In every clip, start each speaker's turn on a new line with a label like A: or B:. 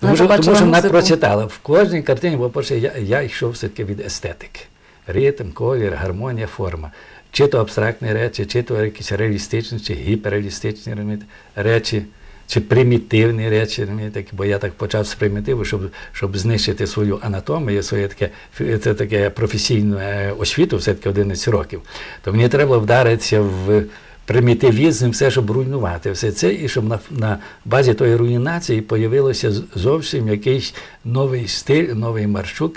A: Тому що, тому що вона прочитала. В кожній картині, по-перше, я, я йшов все-таки від естетики. Ритм, колір, гармонія, форма. Чи то абстрактні речі, чи то якісь реалістичні, чи гіперреалістичні речі, чи примітивні речі, бо я так почав з примітиву, щоб, щоб знищити свою анатомію, своє таке, це таке професійну е, освіту, все-таки 11 років. То мені треба вдаритися в примітивізм, все, щоб руйнувати все це, і щоб на, на базі тої руйнації появилося зовсім якийсь новий стиль, новий маршук,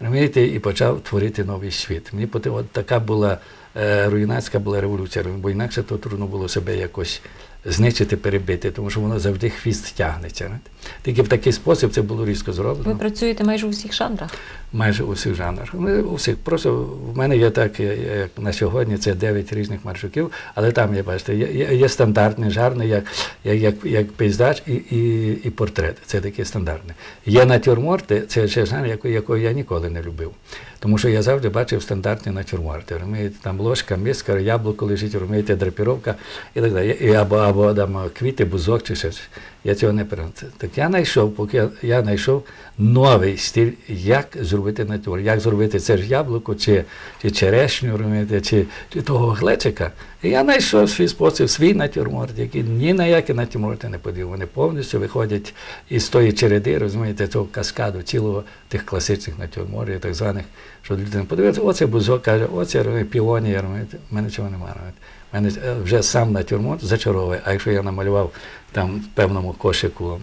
A: розумієте, і почав творити новий світ. Мені потрібно, от така була е, руйнацька була революція, бо інакше то трудно було себе якось знищити, перебити, тому що воно завжди хвіст тягнеться. Тільки в такий спосіб це було різко зроблено
B: Ви працюєте майже у всіх жанрах.
A: майже у всіх жанрах. Ну, У всіх. Просто в мене є так, як на сьогодні, це 9 різних маршруків, але там, я бачите, є, є, стандартний жанр, як, як, як, як пейзаж і, і, і портрет. Це такі стандартні. Є натюрморти, це ще жанр, який, якого я ніколи не любив. Тому що я завжди бачив стандартні натюрморти. Розумієте, там ложка, миска, яблуко лежить, розумієте, драпіровка і так далі. І або, або там, квіти, бузок чи щось. Я цього не переносив. Так я знайшов, поки я, знайшов новий стиль, як зробити натюр, як зробити це ж яблуко, чи, чи черешню, розумієте, чи, чи того глечика. І я знайшов свій спосіб, свій натюрморт, який ні на які натюрморти не подів. Вони повністю виходять із тої череди, розумієте, того каскаду цілого тих класичних натюрмортів, так званих, що людина подивиться, оце бузок каже, оце піонія, розумієте, в мене цього немає. розумієте. Мене е, вже сам натюрморт зачаровує, а якщо я намалював там в певному кошику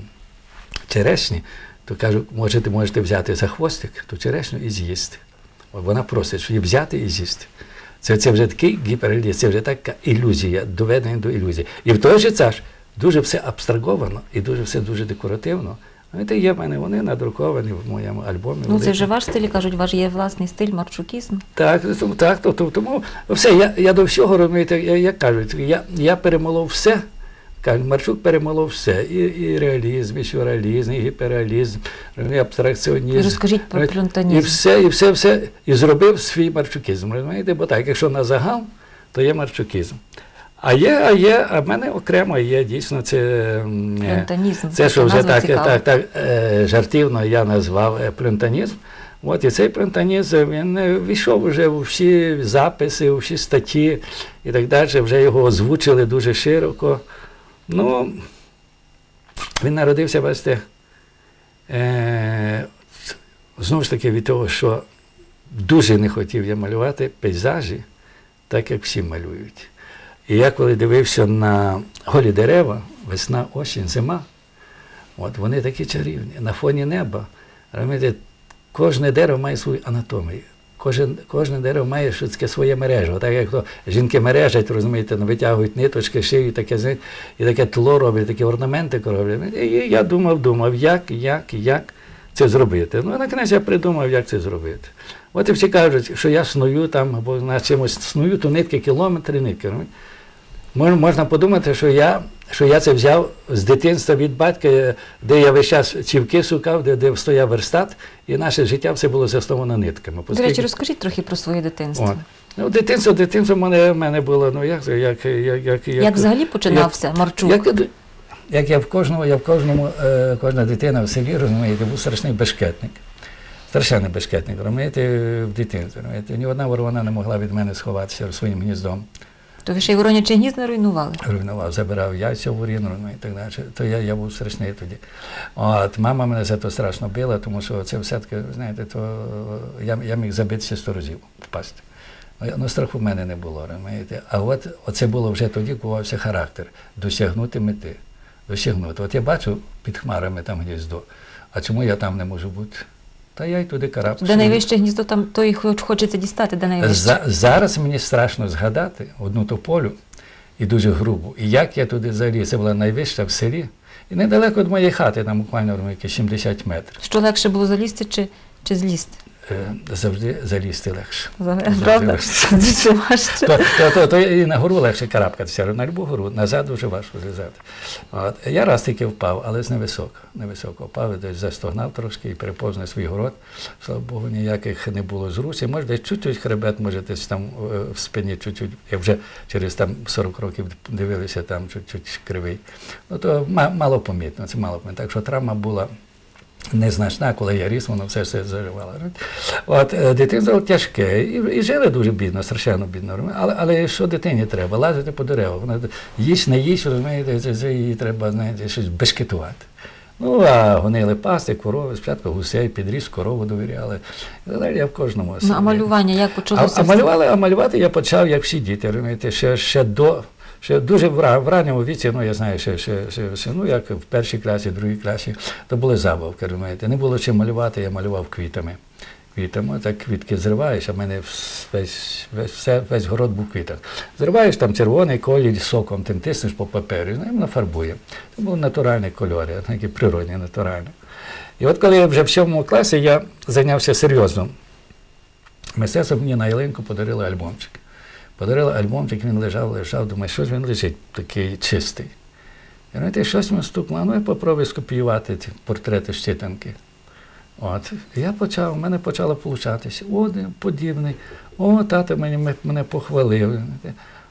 A: черешні, то кажу, можете, можете взяти за хвостик ту черешню і з'їсти. Вона просить, щоб її взяти і з'їсти. Це, це вже такий гіперреалізм, це вже така ілюзія, доведення до ілюзії. І в той же час дуже все абстраговано і дуже все дуже декоративно. Ну, це є в мене, вони надруковані в моєму альбомі.
B: Ну, це вже ваш стиль, кажуть, ваш є власний стиль, марчукізм.
A: Так, тому- так, то, то, тому все, я, я до всього розумієте, як кажуть, я, я перемолов все. Марчук перемолов все. І, і реалізм, і сюрреалізм, і гіперреалізм, і абстракціонізм.
B: Розкажіть про плюнтонізм.
A: І все, і все, все. І зробив свій марчукізм. Розумієте? Бо так, якщо на загал, то є марчукізм. А є, а є, а в мене окремо є дійсно це. е,
B: Плюнтонізм.
A: це, що вже так,
B: цікава.
A: так, так е, жартівно я назвав е, плюнтонізм. От і цей плюнтонізм він війшов вже у всі записи, у всі статті і так далі. Вже його озвучили дуже широко. Ну, він народився, бачите, е, знову ж таки від того, що дуже не хотів я малювати пейзажі, так як всі малюють. І я коли дивився на голі дерева, весна, осінь, зима, от вони такі чарівні, на фоні неба. Розумієте, кожне дерево має свою анатомію. Кожен, кожне дерево має щось своє мережево. Так як то жінки мережать, розумієте, ну, витягують ниточки, шиють таке, і таке тло роблять, такі орнаменти роблять. І я думав, думав, як, як, як це зробити. Ну, на кінець я придумав, як це зробити. От і всі кажуть, що я сную там, або на чимось сную, то нитки, кілометри, нитки. розумієте. Мож- Можна подумати, що я, що я це взяв з дитинства від батька, де я весь час цівки шукав, де, де стояв верстат, і наше життя все було засновано нитками.
B: До речі, розкажіть трохи про своє дитинство.
A: От. Ну, дитинство, дитинство в мене, в мене було, ну як, як, як, як,
B: Як взагалі починався Марчук?
A: як, як я в кожному, я в кожному, е, кожна дитина в селі, розумієте, був страшний бешкетник. Страшенний бешкетник, розумієте, в дитинстві. Розумієте. Ні одна ворона не могла від мене сховатися своїм гніздом.
B: То ви ще й воронячий гнізд не руйнували?
A: руйнував, забирав яйця в уріну ну, і так далі. То я, я був страшний тоді. От, мама мене за це страшно била, тому що це все-таки, знаєте, то я, я міг забитися сто разів впасти. Ну, Ну, страху в мене не було, розумієте. А от оце було вже тоді, кувався характер досягнути мети. Досягнути. От я бачу під хмарами там гніздо. А чому я там не можу бути? Та я й туди карабкався.
B: Де найвище гніздо, там то і хочеться дістати, де найвище.
A: За, зараз мені страшно згадати одну тополю і дуже грубу. І як я туди заліз, це була найвища в селі. І недалеко від моєї хати, там буквально ну, якісь 70 метрів.
B: Що легше було залізти чи, чи злізти?
A: Е, завжди залізти легше.
B: Правда? Важче.
A: То, то, то, то і на гору легше карабкатися, на любу гору назад дуже важко злізати. От. Я раз тільки впав, але з невисоко. Невисоко впав, і десь застогнав трошки і переповз на свій город. Слава Богу, ніяких не було зрусів. Може, десь чуть-чуть хребет, може, десь там е, в спині чуть-чуть. Я вже через там 40 років дивилися, там чуть-чуть кривий. Ну то ма- мало помітно, це мало помітно. Так що травма була. Незначна, коли я ріс, воно все все заживало. От е, дитинство тяжке, і, і жили дуже бідно, страшенно бідно. Але, але що дитині треба? Лазити по деревах. Вона їсть, не їсть, розумієте, це, це їй треба знаєте, щось бешкетувати. Ну, а гонили пасти, корови, спочатку гусей, підріз, корову довіряли. Я в кожному.
B: Ну, а малювання як
A: А,
B: почалося?
A: а, малювали, а малювати я почав, як всі діти, розумієте, ще, ще до. Ще дуже в, ранньому віці, ну я знаю, ще, ще, ще, ще, ну як в першій класі, другій класі, то були забавки, розумієте. Не було чим малювати, я малював квітами. Квітами, так квітки зриваєш, а в мене весь, весь, все, весь город був квіток. Зриваєш там червоний колір соком, тим тиснеш по папері, ну, і воно фарбує. Це були натуральні кольори, такі природні, натуральні. І от коли я вже в сьомому класі я зайнявся серйозно мистецтвом, мені на ялинку подарили альбомчик. Подарили альбомчик, він лежав, лежав, думаю, що ж він лежить такий чистий. І знаєте, щось мені стукнуло, ну я попробую скопіювати ці портрети щитанки. От. Я почав, у мене почало получатися. О, подібний. О, тато мені, мене похвалив.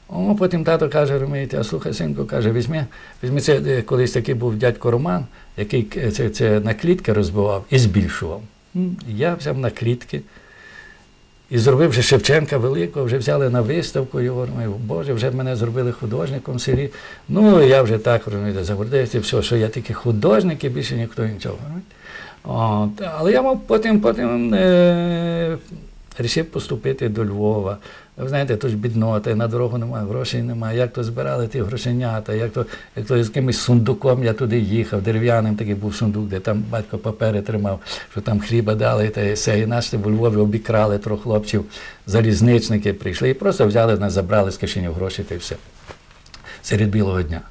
A: О, потім тато каже, розумієте, а слухай, синку, каже, візьми, візьми це, е, колись такий був дядько Роман, який це, це на клітки розбивав і збільшував. Я взяв на клітки. І зробивши Шевченка великого, вже взяли на виставку його. Думаю, Боже, вже мене зробили художником в селі. Ну, я вже так загордився, все, що я тільки художник і більше ніхто нічого. От, але я мав потім, потім е, рішив поступити до Львова. Ви знаєте, то ж біднота, на дорогу немає, грошей немає. Як то збирали ті грошенята, як то, як то з якимось сундуком я туди їхав, дерев'яним такий був сундук, де там батько папери тримав, що там хліба дали, та і все. І нас в Львові обікрали трьох хлопців, залізничники прийшли і просто взяли нас, забрали з кишені гроші та й все. Серед білого дня.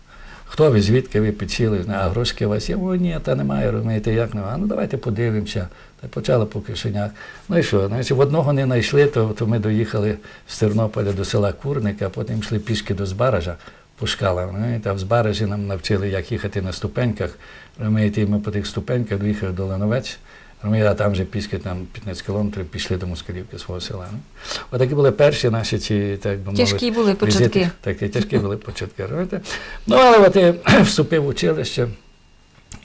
A: Хто ви, звідки ви підсіли, а грошки у вас є? О, ні, та немає, розумієте, як немає. Ну давайте подивимося. Почали по кишенях. Ну і що? Значить, в одного не знайшли, то, то ми доїхали з Тернополя до села Курника, а потім йшли пішки до Збаража по шкалам. А в Збаражі нам навчили, як їхати на ступеньках. Розумієте, ми по тих ступеньках доїхали до Лановець. А там вже пішки там 15 кілометрів пішли до Москалівки свого села. Ну. Отакі були перші наші ці, так би мовити,
B: Тяжкі були початки.
A: Так, тяжкі були початки. Ну, але от я вступив в училище.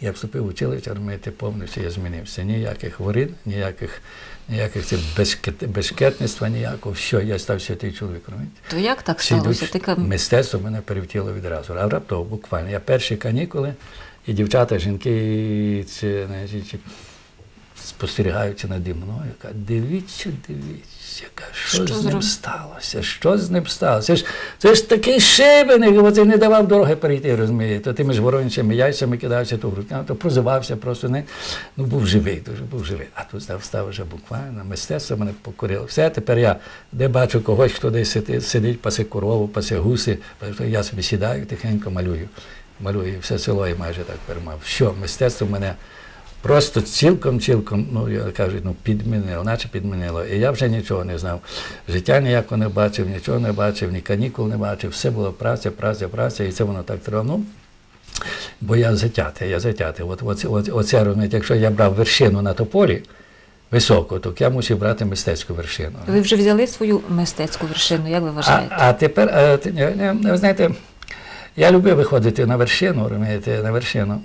A: Я вступив в училище, розумієте, повністю я змінився. Ніяких ворин, ніяких, ніяких цих безкет, безкетництва, ніякого. Що, я став святий чоловік. розумієте.
B: То як так сталося? Ти
A: Мистецтво мене перевтіло відразу. А раптово, буквально. Я перші канікули, і дівчата, жінки, ці значить, спостерігаючи наді мною, кажуть, дивіться, дивіться, яка, що,
B: Що
A: з ним сталося? Що з ним сталося? Це ж, це ж такий шибеник, оцей не давав дороги перейти, розумієте. Тими ж воронячими яйцями кидався ту грудь, то прозивався просто не. Ну, був живий, дуже був живий. А тут став, став вже буквально, мистецтво мене покорило. Все, тепер я де бачу когось, хто десь сидить, сидить пасе корову, пасе гуси, я собі сідаю, тихенько малюю. Малюю, і все село я майже так перемав. Що, мистецтво мене просто цілком-цілком, ну я кажу, ну підмінило, наче підмінило. І я вже нічого не знав. Життя ніякого не бачив, нічого не бачив, ні канікул не бачив. Все було праця, праця, праця, і це воно так тривало. Ну, бо я затятий, я затятий. От, от, от, оце, розумієте, якщо я брав вершину на тополі високу, то я мусив брати мистецьку вершину.
B: Ви вже взяли свою мистецьку вершину, як ви вважаєте?
A: а тепер, е, ти- ні, ні, ви знаєте, я любив виходити на вершину, розумієте, на вершину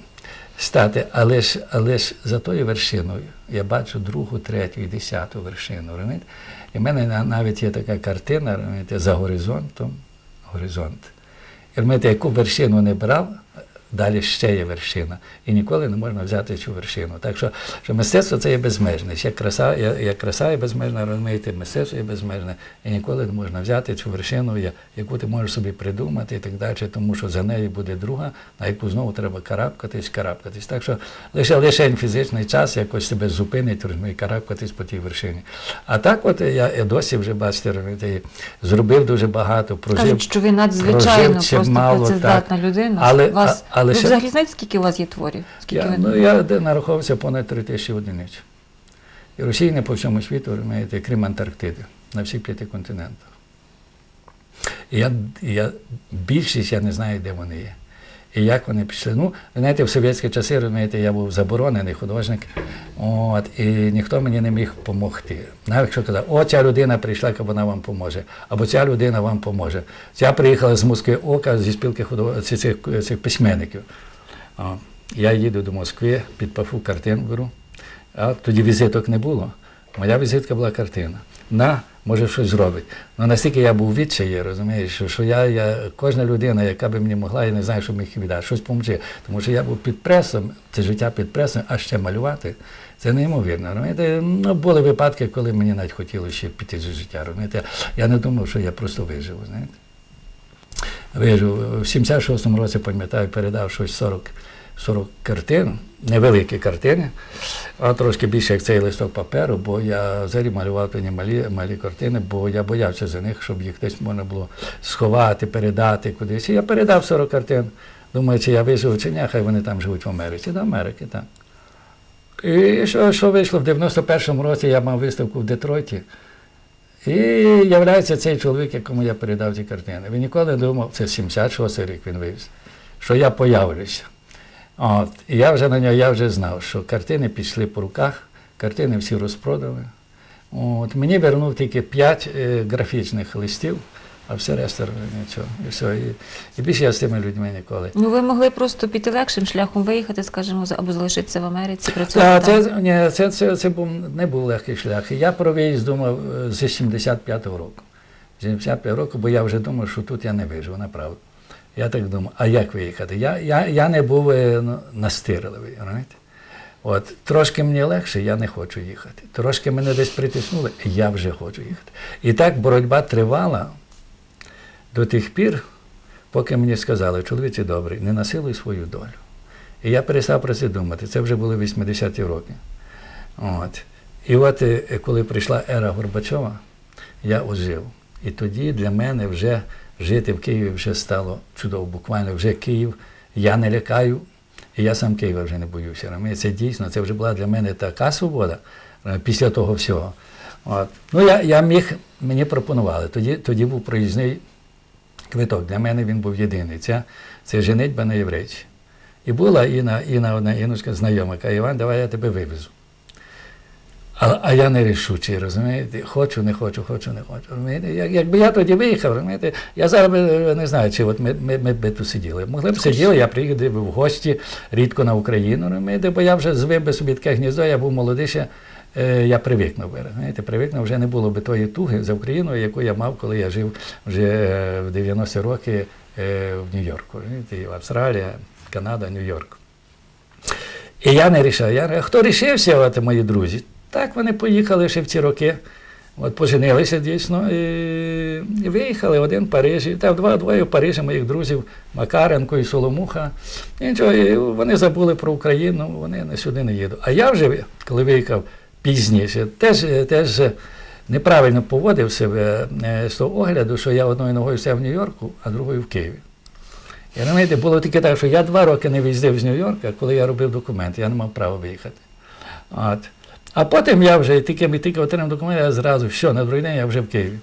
A: стати, але ж, але ж за тою вершиною я бачу другу, третю і десяту вершину. розумієте? І в мене навіть є така картина, розумієте, за горизонтом, горизонт. І розумієте, яку вершину не брав, далі ще є вершина. І ніколи не можна взяти цю вершину. Так що, що мистецтво це є безмежне. Як краса, як краса є безмежна, розумієте, мистецтво є безмежне. І ніколи не можна взяти цю вершину, яку ти можеш собі придумати і так далі, тому що за нею буде друга, на яку знову треба карабкатись, карабкатись. Так що лише лише фізичний час якось себе зупинить, розумієте, карабкатись по тій вершині. А так, от я, я досі вже бачите, розумієте, зробив дуже багато, прожив.
B: Кажуть, що ви надзвичайно
A: прожив
B: просто
A: чимало,
B: працездатна
A: так.
B: людина.
A: Але-
B: вас,
A: але
B: ви
A: ще-
B: взагалі знаєте, скільки у вас є творів? Скільки
A: Я,
B: ви...
A: ну, я де нараховувався понад три тисячі одиниць. І розсіяні по всьому світу, розумієте, крім Антарктиди, на всіх п'яти континентах. І я, я, більшість я не знаю, де вони є. І як вони пішли. Ну, знаєте, в совєтські часи, розумієте, я був заборонений художник, от, і ніхто мені не міг допомогти. Навіть якщо казав, о, ця людина прийшла, як вона вам поможе, або ця людина вам поможе. Ця приїхала з Москви Ока зі спілки худож... цих, цих, цих письменників. О, я їду до Москви, під пафу картин беру. А тоді візиток не було. Моя візитка була картина. На, може, щось зробить. Ну настільки я був відчаї, розумієш, що, що я, я, кожна людина, яка би мені могла, я не знаю, що міг віддати, щось поможе. Тому що я був під пресом, це життя під пресом, а ще малювати. Це неймовірно. Розумієте? Ну, були випадки, коли мені навіть хотілося ще піти з життя. Розумієте? Я не думав, що я просто виживу. Знаєте? Вижив. В 76-му році, пам'ятаю, передав щось 40, 40 картин, невеликі картини, а трошки більше, як цей листок паперу, бо я взагалі малював тоді малі, малі картини, бо я боявся за них, щоб їх десь можна було сховати, передати кудись. І я передав 40 картин. Думаю, чи я виживу, чи ні, хай вони там живуть в Америці. До Америки, так. І що, що вийшло? В 91-му році я мав виставку в Детройті. І являється цей чоловік, якому я передав ці картини. Він ніколи не думав, це 76 рік він вивіз, що я появлюся. От, і я вже на нього я вже знав, що картини пішли по руках, картини всі розпродали. От, мені вернув тільки 5 е, графічних листів, а все решта нічого. І, все. І, і більше я з тими людьми ніколи.
B: Ну, ви могли просто піти легшим шляхом виїхати, скажімо, або залишитися в Америці, працювати
A: це, ні, це, це, це був, не був легкий шлях. Я про виїзд думав е, з 75-го року. З 75 року, бо я вже думав, що тут я не виживу, направду. Я так думав, а як виїхати? Я, я, я не був е, ну, настирливий, розумієте? От, трошки мені легше, я не хочу їхати. Трошки мене десь притиснули, я вже хочу їхати. І так боротьба тривала до тих пір, поки мені сказали, чоловіче добрий, не насилуй свою долю. І я перестав про це думати. Це вже були 80-ті роки. От. І от е, коли прийшла ера Горбачова, я ожив. І тоді для мене вже жити в Києві вже стало чудово. Буквально вже Київ, я не лякаю, і я сам Києва вже не боюся. Це дійсно, це вже була для мене така свобода е, після того всього. От. Ну, я, я міг, мені пропонували. Тоді, тоді був проїзний квиток. Для мене він був єдиний. Це, це женитьба на єврейці. І була Інна, Інна одна іночка знайома, каже, Іван, давай я тебе вивезу. А, а я не рішучий, розумієте? Хочу, не хочу, хочу, не хочу. Розумієте? Як, якби я тоді виїхав, розумієте, я зараз би, е, не знаю, чи от ми, ми, ми б тут сиділи. Могли б сиділи, я приїхав би в гості рідко на Україну, розумієте, бо я вже звив би собі таке гніздо, я був молодий ще, е, я привикнув би. Розумієте? Привикнув, вже не було би тої туги за Україною, яку я мав, коли я жив вже е, в 90-ті роки в Нью-Йорку. Австралія, Канада, Нью-Йорк. І я не рішав. Я, хто рішився, от мої друзі, так вони поїхали ще в ці роки. От поженилися дійсно і, і виїхали один в Парижі. Та два двоє в Парижі моїх друзів Макаренко і Соломуха. І нічого, і вони забули про Україну, вони сюди не їдуть. А я вже, коли виїхав пізніше, теж, теж неправильно поводив себе е, з того огляду, що я одною ногою все в Нью-Йорку, а другою в Києві. І розумієте, було тільки так, що я два роки не виїздив з Нью-Йорка, коли я робив документи, я не мав права виїхати. От. А потім я вже тільки ми тільки отримав документи, я зразу, все, на другий день я вже в Києві.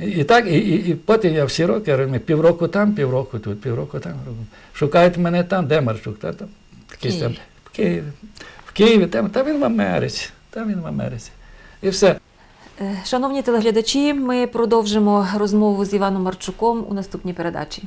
A: І, так, і, і, і потім я всі роки, розумію, півроку там, півроку тут, півроку там. Шукають мене там, де Марчук, та, там, якийсь там, в Києві. В Києві, там, та він в Америці, та він в Америці. І все.
B: Шановні телеглядачі, ми продовжимо розмову з Іваном Марчуком у наступній передачі.